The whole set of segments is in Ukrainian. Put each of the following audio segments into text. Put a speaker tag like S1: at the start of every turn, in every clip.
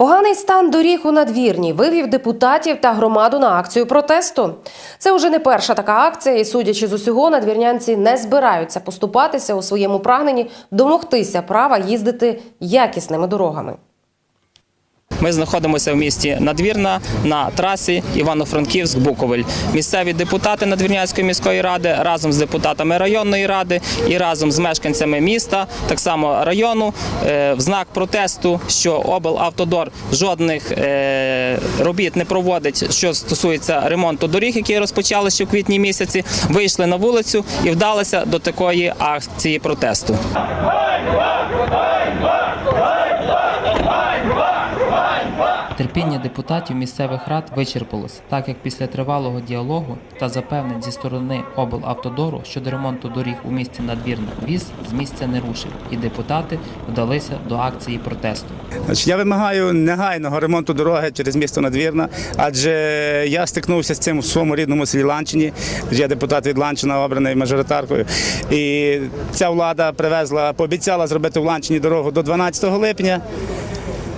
S1: Поганий стан доріг у надвірні вивів депутатів та громаду на акцію протесту. Це вже не перша така акція, і судячи з усього, надвірнянці не збираються поступатися у своєму прагненні домогтися права їздити якісними дорогами.
S2: Ми знаходимося в місті Надвірна на трасі Івано-Франківськ-Буковель. Місцеві депутати Надвірнянської міської ради разом з депутатами районної ради і разом з мешканцями міста, так само району, е, в знак протесту, що облавтодор жодних е, робіт не проводить, що стосується ремонту доріг, які розпочали ще в квітні місяці, вийшли на вулицю і вдалися до такої акції протесту. Терпіння депутатів місцевих рад вичерпалось, так як після тривалого діалогу та запевнень зі сторони облавтодору щодо ремонту доріг у місті Надвірна віз з місця не рушив, і депутати вдалися до акції протесту.
S3: Я вимагаю негайного ремонту дороги через місто Надвірна, адже я стикнувся з цим у своєму рідному селі Ланчині. Я депутат від Ланчина, обраний мажоритаркою. І ця влада привезла, пообіцяла зробити в Ланчині дорогу до 12 липня.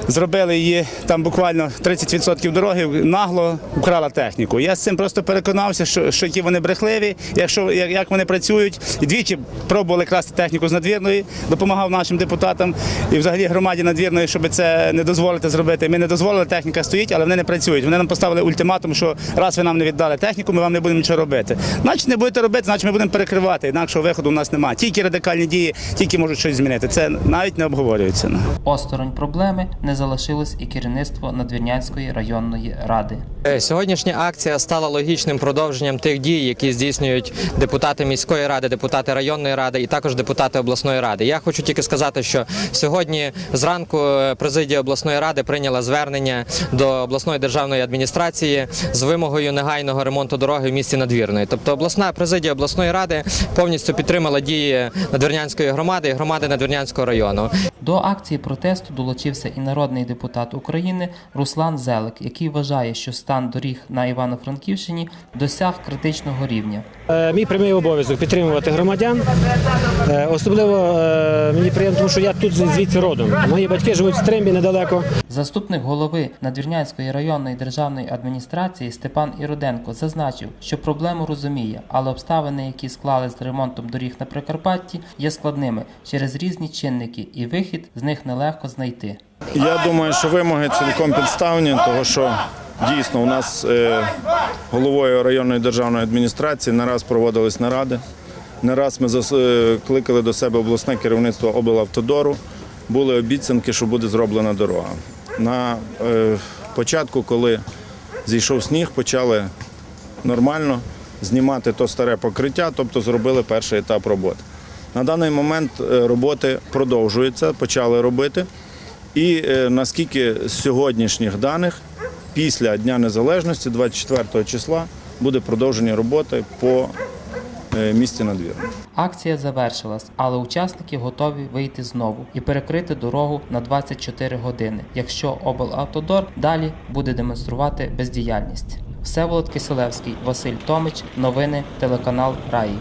S3: Зробили її там буквально 30% дороги, нагло вкрала техніку. Я з цим просто переконався, що, що які вони брехливі, якщо як, як вони працюють. Двічі пробували красти техніку з надвірної, допомагав нашим депутатам і взагалі громаді надвірної, щоб це не дозволити зробити. Ми не дозволили, техніка стоїть, але вони не працюють. Вони нам поставили ультиматум, що раз ви нам не віддали техніку, ми вам не будемо нічого робити. Значить, не будете робити, значить ми будемо перекривати. Інакшого виходу у нас немає. Тільки радикальні дії, тільки можуть щось змінити. Це навіть не обговорюється.
S2: Осторонь проблеми не залишилось і керівництво Надвірнянської районної ради.
S4: Е, Сьогоднішня акція стала логічним продовженням тих дій, які здійснюють депутати міської ради, депутати районної ради і також депутати обласної ради. Я хочу тільки сказати, що сьогодні зранку е, президія обласної ради прийняла звернення до обласної державної адміністрації з вимогою негайного ремонту дороги в місті Надвірної. Тобто обласна президія обласної ради повністю підтримала дії Надвірнянської громади і громади Надвірнянського району.
S2: До акції протесту долучився і народний депутат України Руслан Зелик, який вважає, що стан доріг на Івано-Франківщині досяг критичного рівня.
S5: Е, Мій прямий обов'язок підтримувати громадян. Е, Особливо е, мені приємно, тому що я тут звідси родом. Мої батьки живуть в Стримбі недалеко.
S2: Заступник голови Надвірнянської районної державної адміністрації Степан Іроденко зазначив, що проблему розуміє, але обставини, які склали з ремонтом доріг на Прикарпатті, є складними через різні чинники, і вихід з них нелегко знайти.
S6: Я думаю, що вимоги цілком підставні, тому що дійсно у нас е, головою районної державної адміністрації не раз проводились наради. Не раз ми е, кликали до себе обласне керівництво облавтодору. Були обіцянки, що буде зроблена дорога. На е, початку, коли зійшов сніг, почали нормально знімати то старе покриття, тобто зробили перший етап роботи. На даний момент роботи продовжуються, почали робити. І е, наскільки з сьогоднішніх даних, після Дня Незалежності, 24 числа, буде продовження роботи по е, місті надвірна.
S2: Акція завершилась, але учасники готові вийти знову і перекрити дорогу на 24 години, якщо облавтодор далі буде демонструвати бездіяльність. Всеволод Киселевський, Василь Томич, новини, телеканал Раї.